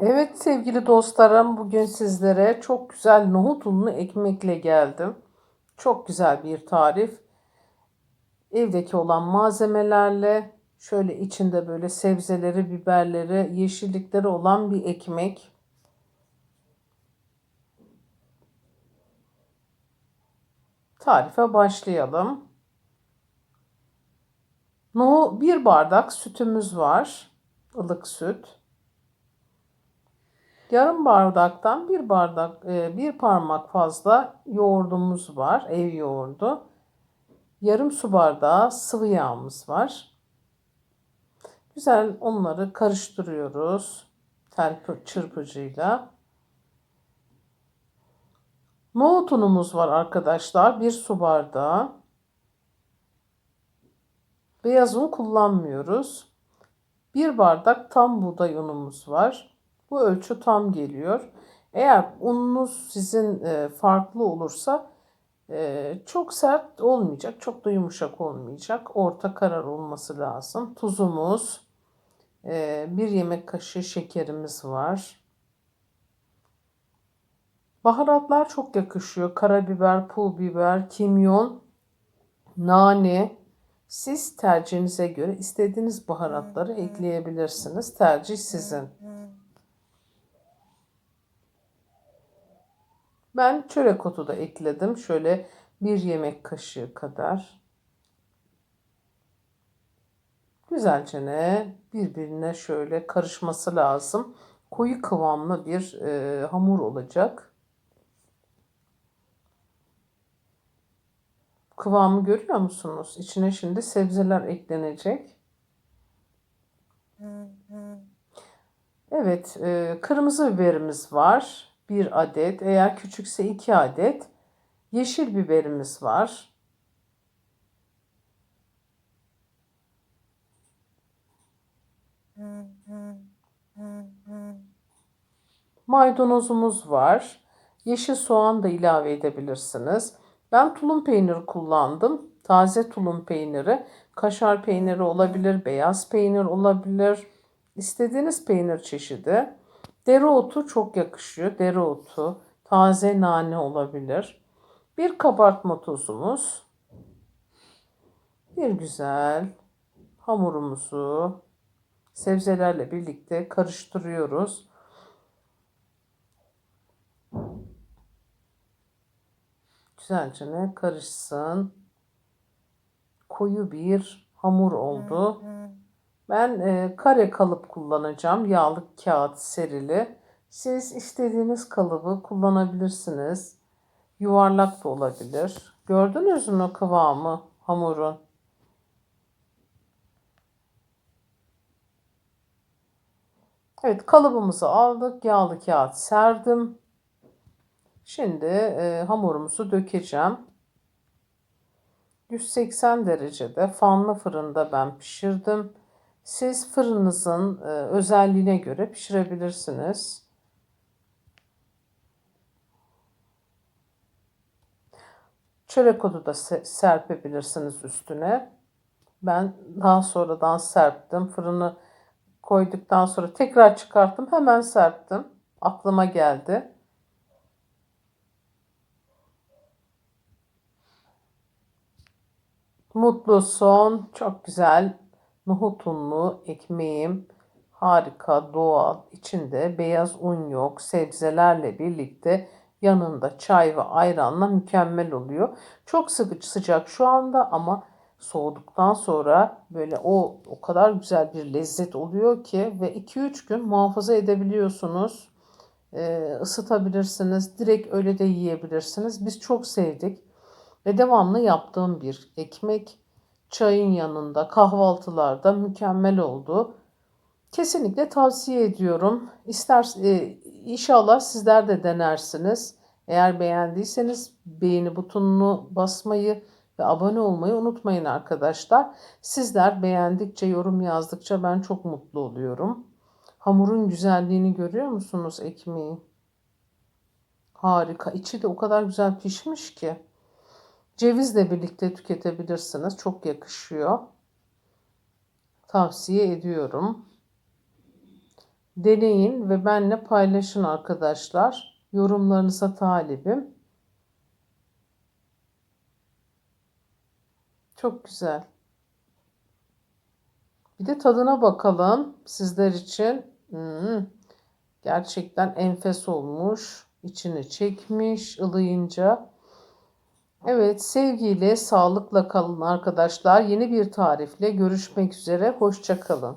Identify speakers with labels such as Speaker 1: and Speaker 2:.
Speaker 1: Evet sevgili dostlarım, bugün sizlere çok güzel nohut unlu ekmekle geldim. Çok güzel bir tarif. Evdeki olan malzemelerle şöyle içinde böyle sebzeleri, biberleri, yeşillikleri olan bir ekmek. Tarife başlayalım. No, bir bardak sütümüz var. ılık süt. Yarım bardaktan bir bardak, e, bir parmak fazla yoğurdumuz var. Ev yoğurdu. Yarım su bardağı sıvı yağımız var. Güzel onları karıştırıyoruz. Tel çırpıcıyla. Nohut unumuz var arkadaşlar. Bir su bardağı. Beyaz un kullanmıyoruz. Bir bardak tam buğday unumuz var. Bu ölçü tam geliyor. Eğer ununuz sizin e, farklı olursa e, çok sert olmayacak, çok da yumuşak olmayacak. Orta karar olması lazım. Tuzumuz, e, bir yemek kaşığı şekerimiz var. Baharatlar çok yakışıyor. Karabiber, pul biber, kimyon, nane. Siz tercihinize göre istediğiniz baharatları ekleyebilirsiniz. Tercih sizin. Ben çörek otu da ekledim. Şöyle bir yemek kaşığı kadar. Güzelce ne birbirine şöyle karışması lazım. Koyu kıvamlı bir e, hamur olacak. Kıvamı görüyor musunuz? İçine şimdi sebzeler eklenecek. Evet, e, kırmızı biberimiz var. 1 adet. Eğer küçükse 2 adet. Yeşil biberimiz var. Maydanozumuz var. Yeşil soğan da ilave edebilirsiniz. Ben tulum peyniri kullandım. Taze tulum peyniri. Kaşar peyniri olabilir, beyaz peynir olabilir. İstediğiniz peynir çeşidi. Dereotu çok yakışıyor. Dereotu, taze nane olabilir. Bir kabartma tozumuz. Bir güzel hamurumuzu sebzelerle birlikte karıştırıyoruz. Güzelce karışsın. Koyu bir hamur oldu. Ben e, kare kalıp kullanacağım. Yağlı kağıt serili. Siz istediğiniz kalıbı kullanabilirsiniz. Yuvarlak da olabilir. Gördünüz mü kıvamı hamurun? Evet kalıbımızı aldık. Yağlı kağıt serdim. Şimdi e, hamurumuzu dökeceğim. 180 derecede fanlı fırında ben pişirdim. Siz fırınınızın e, özelliğine göre pişirebilirsiniz. Çörek otu da serpebilirsiniz üstüne. Ben daha sonradan serptim. Fırını koyduktan sonra tekrar çıkarttım. Hemen serptim. Aklıma geldi. Mutlu son. Çok güzel nohut unlu ekmeğim harika, doğal, içinde beyaz un yok, sebzelerle birlikte yanında çay ve ayranla mükemmel oluyor. Çok sıkı sıcak şu anda ama soğuduktan sonra böyle o o kadar güzel bir lezzet oluyor ki ve 2-3 gün muhafaza edebiliyorsunuz. Ee, ısıtabilirsiniz. Direkt öyle de yiyebilirsiniz. Biz çok sevdik. Ve devamlı yaptığım bir ekmek çayın yanında, kahvaltılarda mükemmel oldu. Kesinlikle tavsiye ediyorum. İster e, inşallah sizler de denersiniz. Eğer beğendiyseniz beğeni butonunu basmayı ve abone olmayı unutmayın arkadaşlar. Sizler beğendikçe, yorum yazdıkça ben çok mutlu oluyorum. Hamurun güzelliğini görüyor musunuz ekmeği? Harika. İçi de o kadar güzel pişmiş ki. Cevizle birlikte tüketebilirsiniz. Çok yakışıyor. Tavsiye ediyorum. Deneyin ve benimle paylaşın arkadaşlar. Yorumlarınıza talibim. Çok güzel. Bir de tadına bakalım sizler için. Hmm, gerçekten enfes olmuş. İçini çekmiş ılıyınca. Evet, sevgiyle, sağlıkla kalın arkadaşlar. Yeni bir tarifle görüşmek üzere. Hoşça kalın.